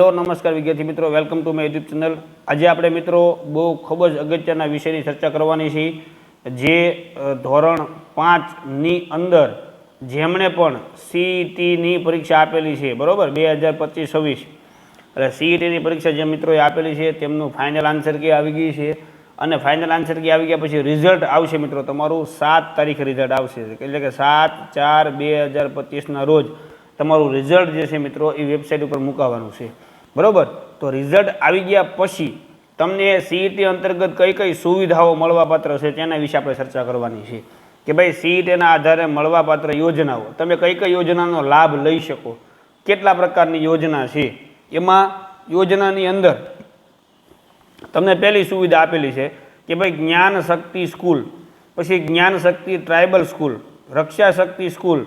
Hello નમસ્કાર વિદ્યાર્થી મિત્રો welcome to my YouTube channel આજે આપણે મિત્રો બહુ ખૂબ જ અગત્યના વિષયની ચર્ચા કરવાની છે, જે ધોરણ પાંચની અંદર જેમણે પણ સીઈટીની પરીક્ષા આપેલી છે, બરોબર? બે હજાર પચીસ છવ્વીસ. એટલે સીઈટીની પરીક્ષા જે મિત્રોએ આપેલી છે, તેમનું ફાઇનલ આન્સર કી આવી ગઈ છે, અને ફાઇનલ આન્સર કી આવી ગયા પછી રિઝલ્ટ આવશે મિત્રો, તમારું સાત તારીખે રિઝલ્ટ આવશે. એટલે કે સાત ચાર બે હજાર પચીસના રોજ તમારું રિઝલ્ટ જે છે મિત્રો એ વેબસાઇટ ઉપર મુકાવાનું છે. બરોબર? તો રિઝલ્ટ આવી ગયા પછી તમને સીઈટી અંતર્ગત કઈ કઈ સુવિધાઓ મળવાપાત્ર છે તેના વિશે આપણે ચર્ચા કરવાની છે. કે ભાઈ સીઈટીના આધારે મળવાપાત્ર યોજનાઓ, તમે કઈ કઈ યોજનાનો લાભ લઈ શકો? કેટલા પ્રકારની યોજના છે? એમાં યોજનાની અંદર તમને પહેલી સુવિધા આપેલી છે કે ભાઈ જ્ઞાન શક્તિ સ્કૂલ, પછી Gyan Shakti tribal school, Raksha Shakti school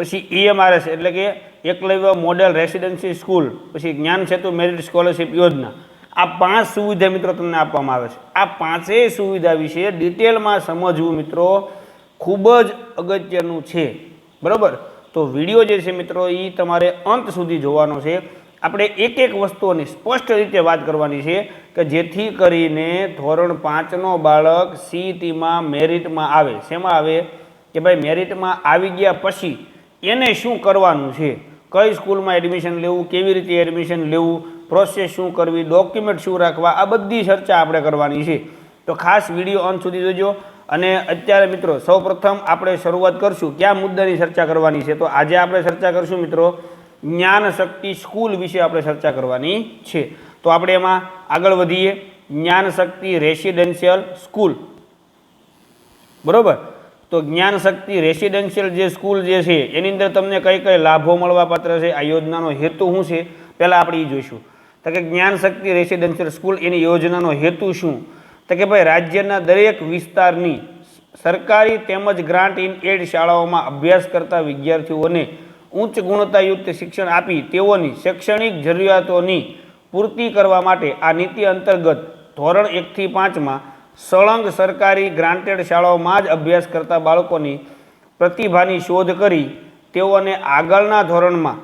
પછી ઈએમઆરએસ એટલે કે એકલવ્ય મોડેલ રેસિડેન્સી સ્કૂલ પછી જ્ઞાન સેતુ મેરિટ સ્કોલરશિપ યોજના. આ પાંચ સુવિધા મિત્રો તમને આપવામાં આવે છે. આ પાંચેય સુવિધા વિશે ડિટેલમાં સમજવું મિત્રો, ખૂબ જ અગત્યનું છે. બરાબર? તો વીડિયો જે છે મિત્રો એ તમારે અંત સુધી જોવાનો છે. આપણે એક એક વસ્તુઓની સ્પષ્ટ રીતે વાત કરવાની છે કે જેથી કરીને ધોરણ પાંચનો બાળક સીઈટીમાં મેરિટમાં આવે. શેમાં આવે? કે ભાઈ મેરિટમાં આવી ગયા પછી એને શું કરવાનું છે? કઈ સ્કૂલમાં એડમિશન લેવું, કેવી રીતે એડમિશન લેવું પ્રોસેસ શું કરવી ડોક્યુમેન્ટ શું રાખવા, આ બધી ચર્ચા આપણે કરવાની છે. તો ખાસ વીડિયો અંત સુધી જોજો અને અત્યારે મિત્રો સૌપ્રથમ આપણે શરૂઆત કરશું કયા મુદ્દાની ચર્ચા કરવાની છે. તો આજે આપણે ચર્ચા કરશું મિત્રો જ્ઞાન શક્તિ સ્કૂલ વિશે આપણે ચર્ચા કરવાની છે. તો આપણે એમાં આગળ વધીએ. જ્ઞાન શક્તિ રેસિડેન્શિયલ સ્કૂલ બરોબર? તો જ્ઞાન શક્તિ રેસિડેન્શિયલ જે સ્કૂલ જે છે, એની અંદર તમને કઈ કઈ લાભો મળવાપાત્ર છે, આ યોજનાનો હેતુ શું છે, પહેલાં આપણે એ જોઈશું. તો કે જ્ઞાન શક્તિ રેસિડેન્શિયલ સ્કૂલ એની યોજનાનો હેતુ શું? તો કે ભાઈ રાજ્યના દરેક વિસ્તારની સરકારી તેમજ ગ્રાન્ટ ઇન એડ શાળાઓમાં અભ્યાસ કરતા વિદ્યાર્થીઓને ઉચ્ચ ગુણવત્તાયુક્ત શિક્ષણ આપી તેઓની શૈક્ષણિક જરૂરિયાતોની પૂર્તિ કરવા માટે આ નીતિ અંતર્ગત ધોરણ એકથી પાંચમાં સળંગ સરકારી ગ્રાન્ટેડ શાળાઓમાં જ અભ્યાસ કરતા બાળકોની પ્રતિભાની શોધ કરી તેઓને આગળના ધોરણમાં,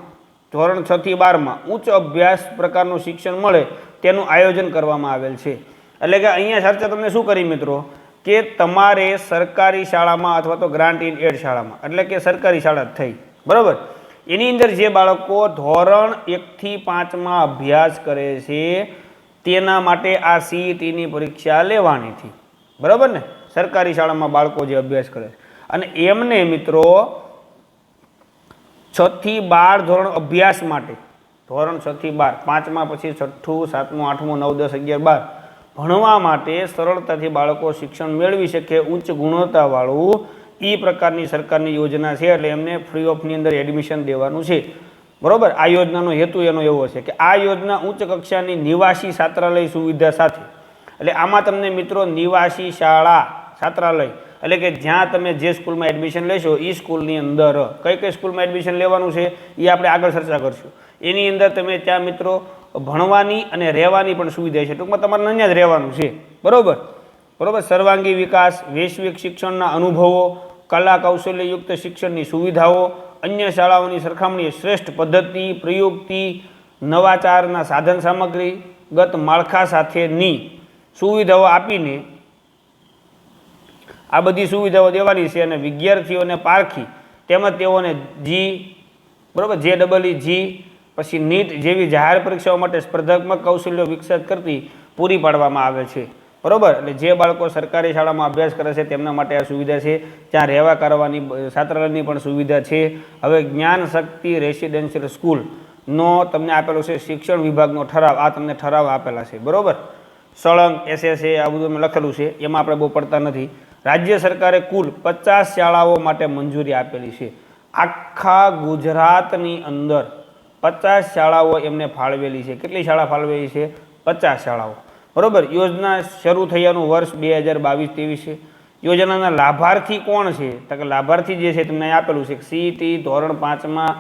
ધોરણ છથી બારમાં ઉચ્ચ અભ્યાસ પ્રકારનું શિક્ષણ મળે તેનું આયોજન કરવામાં આવેલ છે. એટલે કે અહીંયા ચર્ચા તમને શું કરી મિત્રો? કે તમારે સરકારી શાળામાં અથવા તો ગ્રાન્ટ ઇન એડ શાળામાં, એટલે કે સરકારી શાળા થઈ. બરાબર? એની અંદર જે બાળકો ધોરણ એકથી પાંચમાં અભ્યાસ કરે છે તેના માટે આ સીઈટીની પરીક્ષા લેવાની હતી. બરાબર ને? સરકારી શાળામાં બાળકો જે અભ્યાસ કરે અને એમને મિત્રો છથી બાર ધોરણ અભ્યાસ માટે, ધોરણ છથી બાર, પાંચમા પછી છઠ્ઠું, સાતમું, આઠમું, નવ, દસ, અગિયાર, બાર, ભણવા માટે સરળતાથી બાળકો શિક્ષણ મેળવી શકે ઉચ્ચ ગુણવત્તાવાળું એ પ્રકારની સરકારની યોજના છે એટલે એમને ફ્રી ઓફની અંદર એડમિશન દેવાનું છે. બરોબર? આ યોજનાનો હેતુ એનો એવો છે કે આ યોજના ઉચ્ચ કક્ષાની નિવાસી છાત્રાલય સુવિધા સાથે. એટલે આમાં તમને મિત્રો નિવાસી શાળા, છાત્રાલય, એટલે કે જ્યાં તમે જે સ્કૂલમાં એડમિશન લેશો એ સ્કૂલની અંદર. કઈ કઈ સ્કૂલમાં એડમિશન લેવાનું છે એ આપણે આગળ ચર્ચા કરશું. એની અંદર તમે ત્યાં મિત્રો ભણવાની અને રહેવાની પણ સુવિધા છે. ટૂંકમાં તમારે અહીંયા જ રહેવાનું છે. બરોબર? બરોબર? સર્વાંગી વિકાસ, વૈશ્વિક શિક્ષણના અનુભવો, કલા કૌશલ્યયુક્ત શિક્ષણની સુવિધાઓ અન્ય શાળાઓની સરખામણીએ શ્રેષ્ઠ પદ્ધતિ, પ્રયુક્તિ, નવાચારના સાધન સામગ્રીગત માળખા સાથેની સુવિધાઓ આપીને આ બધી સુવિધાઓ દેવાની છે અને વિદ્યાર્થીઓને પારખી તેમજ તેઓને જી બરાબર જે ડબલ ઈ જી પછી નીટ જેવી જાહેર પરીક્ષાઓ માટે સ્પર્ધાત્મક કૌશલ્યો વિકસિત કરતી પૂરી પાડવામાં આવે છે. બરોબર? એટલે જે બાળકો સરકારી શાળામાં અભ્યાસ કરે છે તેમના માટે આ સુવિધા છે. ત્યાં રહેવા કરવાની છાત્રાલયની પણ સુવિધા છે. હવે જ્ઞાન શક્તિ રેસિડેન્શિયલ સ્કૂલનો તમને આપેલો છે શિક્ષણ વિભાગનો ઠરાવ. આ તમને ઠરાવ આપેલા છે. બરોબર? સળંગ, એસએસએ આ બધું અમે લખેલું છે. એમાં આપણે બહુ પડતા નથી. રાજ્ય સરકારે કુલ પચાસ શાળાઓ માટે મંજૂરી આપેલી છે. આખા ગુજરાતની અંદર પચાસ શાળાઓ એમને ફાળવેલી છે. કેટલી શાળા ફાળવેલી છે? પચાસ શાળાઓ. બરોબર? યોજના શરૂ થયાનું વર્ષ બે હજાર બાવીસ ત્રેવીસ છે. યોજનાના લાભાર્થી કોણ છે? તો કે લાભાર્થી જે છે તમને આપેલું છે સીટી ધોરણ પાંચમાં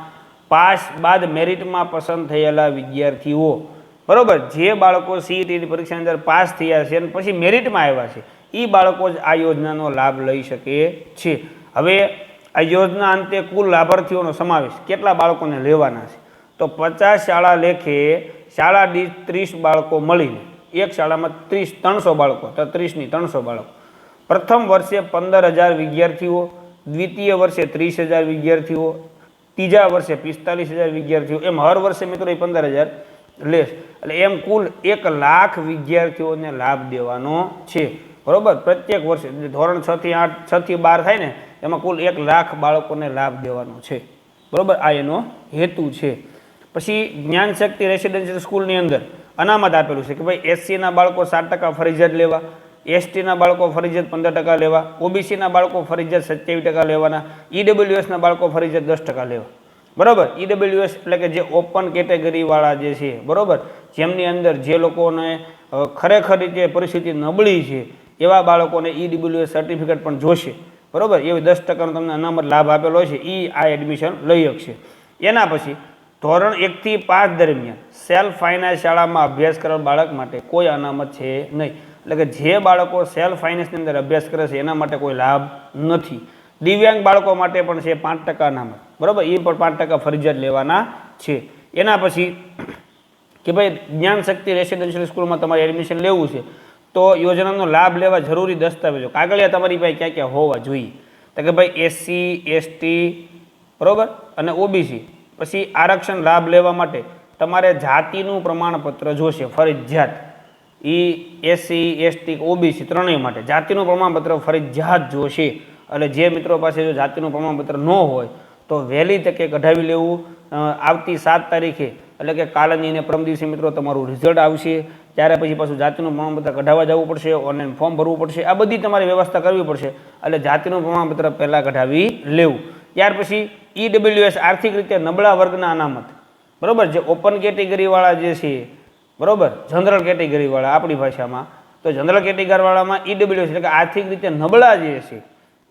પાસ બાદ મેરિટમાં પસંદ થયેલા વિદ્યાર્થીઓ. બરાબર? જે બાળકો સીઈટીની પરીક્ષાની અંદર પાસ થયા છે અને પછી મેરિટમાં આવ્યા છે એ બાળકો જ આ યોજનાનો લાભ લઈ શકે છે. હવે આ યોજના અંતે કુલ લાભાર્થીઓનો સમાવેશ કેટલા બાળકોને લેવાના છે? તો પચાસ શાળા લેખે શાળા દીઠ ત્રીસ બાળકો મળીને એક શાળામાં ત્રીસ, ત્રણસો બાળકો, તો ત્રીસની ત્રણસો બાળકો. પ્રથમ વર્ષે પંદર હજાર વિદ્યાર્થીઓ, દ્વિતીય વર્ષે ત્રીસ હજાર વિદ્યાર્થીઓ, ત્રીજા વર્ષે પિસ્તાલીસ હજાર વિદ્યાર્થીઓ. એમ હર વર્ષે મિત્રો એ પંદર હજાર લેશ એટલે એમ કુલ એક લાખ વિદ્યાર્થીઓને લાભ દેવાનો છે. બરોબર? પ્રત્યેક વર્ષે ધોરણ છ થી આઠ, છ થી બાર થાય ને, એમાં કુલ એક લાખ બાળકોને લાભ દેવાનો છે. બરોબર? આ એનો હેતુ છે. પછી જ્ઞાન શક્તિ રેસિડેન્શિયલ સ્કૂલની અંદર અનામત આપેલું છે કે ભાઈ એસસીના બાળકો સાત ટકા ફરજિયાત લેવા, એસટીના બાળકો ફરજિયાત પંદર ટકા લેવા, ઓબીસીના બાળકો ફરજિયાત સત્યાવીસ ટકા લેવાના, ઈડબ્લ્યુએસના બાળકો ફરજિયાત દસ ટકા લેવા. બરાબર? ઈડબ્લ્યુએસ એટલે કે જે ઓપન કેટેગરીવાળા જે છે, બરાબર? જેમની અંદર જે લોકોને ખરેખર રીતે પરિસ્થિતિ નબળી છે, એવા બાળકોને ઈડબ્લ્યુએસ સર્ટિફિકેટ પણ જોશે. બરાબર? એવી દસ ટકાનો તમને અનામત લાભ આપેલો છે એ આ એડમિશન લઈ શકશે એના પછી ધોરણ એકથી પાંચ દરમિયાન સેલ્ફ ફાઇનાન્સ શાળામાં અભ્યાસ કરવા બાળક માટે કોઈ અનામત છે નહીં. એટલે કે જે બાળકો સેલ્ફ ફાઇનાન્સની અંદર અભ્યાસ કરે છે, એના માટે કોઈ લાભ નથી. દિવ્યાંગ બાળકો માટે પણ છે પાંચ ટકા અનામત. બરાબર? એ પણ પાંચ ટકા ફરજિયાત લેવાના છે. એના પછી કે ભાઈ, જ્ઞાન શક્તિ રેસિડેન્શિયલ સ્કૂલમાં તમારે એડમિશન લેવું છે, તો યોજનાનો લાભ લેવા જરૂરી દસ્તાવેજો. કાગળિયા તમારી પાસે ક્યાં ક્યાં હોવા જોઈએ? તો કે ભાઈ, એસસી, એસટી, બરાબર? અને ઓબીસી. પછી આરક્ષણ લાભ લેવા માટે તમારે જાતિનું પ્રમાણપત્ર જોશે, ફરજિયાત. એ એસસી, એસટી, ઓબીસી ત્રણેય માટે જાતિનું પ્રમાણપત્ર ફરજિયાત જોશે. એટલે જે મિત્રો પાસે જો જાતિનું પ્રમાણપત્ર ન હોય, તો વહેલી તકે કઢાવી લેવું. આવતી સાત તારીખે, એટલે કે કાલની અને પરમ દિવસે મિત્રો તમારું રિઝલ્ટ આવશે. ત્યારે પછી પાછું જાતિનું પ્રમાણપત્ર કઢાવવા જવું પડશે ઓનલાઈન ફોર્મ ભરવું પડશે. આ બધી તમારે વ્યવસ્થા કરવી પડશે. એટલે જાતિનું પ્રમાણપત્ર પહેલાં કઢાવી લેવું. ત્યાર પછી ઈડબ્લ્યુએસ આર્થિક રીતે નબળા વર્ગના અનામત. બરાબર? જે ઓપન કેટેગરીવાળા જે છે, બરાબર? જનરલ કેટેગરીવાળા આપણી ભાષામાં. તો જનરલ કેટેગરીવાળામાં ઈડબ્લ્યુએસ એટલે કે આર્થિક રીતે નબળા જે છે,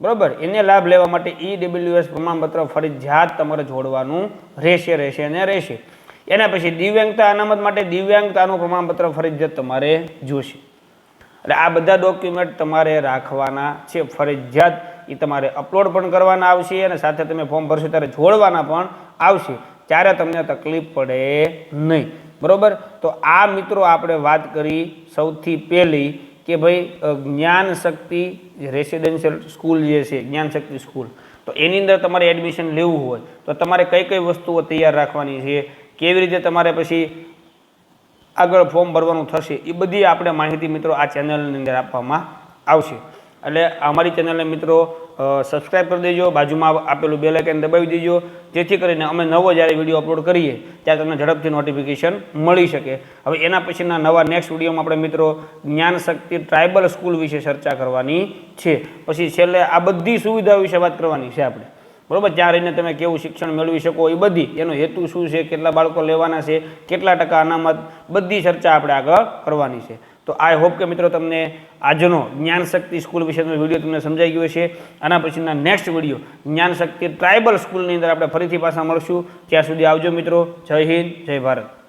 બરાબર? એને લાભ લેવા માટે ઈડબ્લ્યુએસ પ્રમાણપત્ર ફરજિયાત તમારે જોડવાનું રહેશે રહેશે અને રહેશે. એના પછી દિવ્યાંગતા અનામત માટે દિવ્યાંગતાનું પ્રમાણપત્ર ફરજિયાત તમારે જોશે. એટલે આ બધા ડોક્યુમેન્ટ તમારે રાખવાના છે. ફરજિયાત એ તમારે અપલોડ પણ કરવાના આવશે અને સાથે તમે ફોર્મ ભરશો ત્યારે જોડવાના પણ આવશે. ત્યારે તમને તકલીફ પડે નહીં. બરાબર? તો આ મિત્રો આપણે વાત કરી સૌથી પહેલી કે ભાઈ જ્ઞાન શક્તિ રેસિડેન્શિયલ સ્કૂલ જે છે, જ્ઞાન શક્તિ સ્કૂલ તો એની અંદર તમારે એડમિશન લેવું હોય. તો તમારે કઈ કઈ વસ્તુઓ તૈયાર રાખવાની છે? કેવી રીતે તમારે પછી આગળ ફોર્મ ભરવાનું થશે, એ બધી આપણે માહિતી મિત્રો આ ચેનલની અંદર આપવામાં આવશે. એટલે અમારી ચેનલને મિત્રો સબસ્ક્રાઈબ કરી દેજો, બાજુમાં આપેલું બે લાઇકન દબાવી દેજો, જેથી કરીને અમે નવો જ્યારે વીડિયો અપલોડ કરીએ, ત્યારે તમને ઝડપથી નોટિફિકેશન મળી શકે. હવે એના પછીના નવા નેક્સ્ટ વિડીયોમાં આપણે મિત્રો જ્ઞાન શક્તિ ટ્રાઇબલ સ્કૂલ વિશે ચર્ચા કરવાની છે. પછી છેલ્લે આ બધી સુવિધાઓ વિશે વાત કરવાની છે આપણે. બરોબર? ત્યાં રહીને તમે કેવું શિક્ષણ મેળવી શકો, એ બધી. એનો હેતુ શું છે? કેટલા બાળકો લેવાના છે? કેટલા ટકા અનામત? બધી ચર્ચા આપણે આગળ કરવાની છે. તો આઈ હોપ કે મિત્રો તમને આજનો જ્ઞાનશક્તિ સ્કૂલ વિશેનો વીડિયો તમને સમજાઈ ગયો છે આના પછીના નેક્સ્ટ વીડિયો, જ્ઞાનશક્તિ ટ્રાઇબલ સ્કૂલની અંદર આપણે ફરીથી પાછા મળશું. ત્યાં સુધી આવજો મિત્રો. જય હિન્દ, જય ભારત.